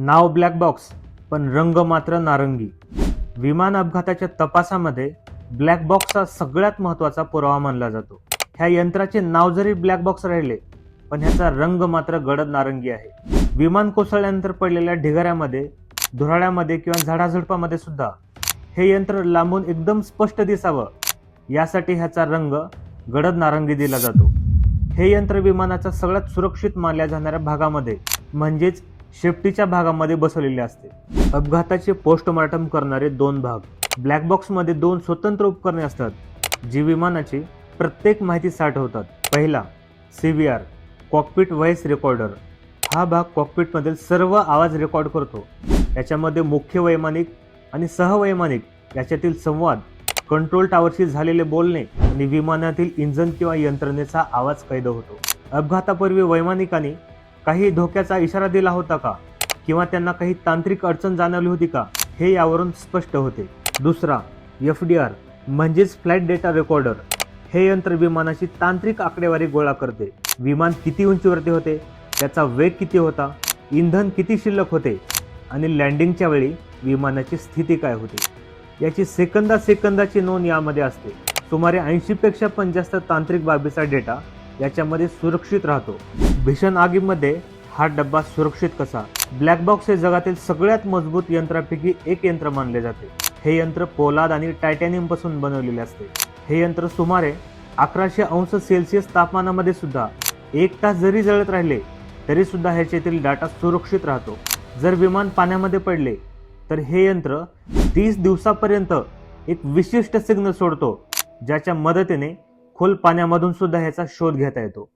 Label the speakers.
Speaker 1: नाव black box पण रंग मात्र नारंगी. विमान अपघाताच्या तपासामध्ये ब्लॅक बॉक्स हा सगळ्यात महत्त्वाचा पुरावा मानला जातो. ह्या यंत्राचे नाव जरी ब्लॅक बॉक्स राहिले पण ह्याचा रंग मात्र गडद नारंगी आहे. विमान कोसळल्यानंतर पडलेल्या ढिगाऱ्यामध्ये धुराळ्यामध्ये किंवा झाडाझुडपामध्ये सुद्धा हे यंत्र लांबून एकदम स्पष्ट दिसावं यासाठी ह्याचा रंग गडद नारंगी दिला जातो. हे यंत्र विमानाच्या सगळ्यात सुरक्षित मानल्या जाणाऱ्या भागामध्ये म्हणजेच शेफ्टीच्या भागामध्ये बसवलेले असते. अपघाताचे पोस्टमॉर्टम करणारे दोन भाग. ब्लॅक बॉक्समध्ये दोन स्वतंत्र उपकरणे असतात जी विमानाची प्रत्येक माहिती साठवतात पहिला C V R cockpit voice recorder हा भाग कॉकपिटमधील सर्व आवाज रेकॉर्ड करतो. याच्यामध्ये मुख्य वैमानिक आणि सहवैमानिक याच्यातील संवाद कंट्रोल टावरशी झालेले बोलणे आणि विमानातील इंजन किंवा यंत्रणेचा आवाज कैद होतो. अपघातापूर्वी वैमानिकांनी काही धोक्याचा इशारा दिला होता का? किंवा त्यांना काही तांत्रिक अडचण जाणवली होती का? हे यावरून स्पष्ट होते. दुसरा एफ डी आर म्हणजेच फ्लाईट डेटा रेकॉर्डर हे यंत्र विमानाची तांत्रिक आकडेवारी गोळा करते. विमान किती उंचीवरती होते? त्याचा वेग किती होता? इंधन किती शिल्लक होते? आणि लँडिंगच्या वेळी विमानाची स्थिती काय होती? याची सेकंदा सेकंदाची नोंद यामध्ये असते. सुमारे ऐंशीपेक्षा पण जास्त तांत्रिक बाबीचा डेटा याच्यामध्ये सुरक्षित राहतो. भीषण आगीमध्ये हा डब्बा सुरक्षित कसा? ब्लॅक बॉक्स हे जगातील सगळ्यात मजबूत यंत्रापैकी एक यंत्र मानले जाते. हे यंत्र पोलाद आणि टायटॅनियमपासून बनवलेले असते. हे यंत्र सुमारे अकराशे अंश सेल्सिअस तापमानामध्ये सुद्धा एक तास जरी जळत राहिले तरी सुद्धा ह्याच्यातील डाटा सुरक्षित राहतो. जर विमान पाण्यामध्ये पडले तर हे यंत्र तीस दिवसापर्यंत एक विशिष्ट सिग्नल सोडतो ज्याच्या मदतीने खोल पाण्यामधून सुद्धा ह्याचा शोध घेता येतो.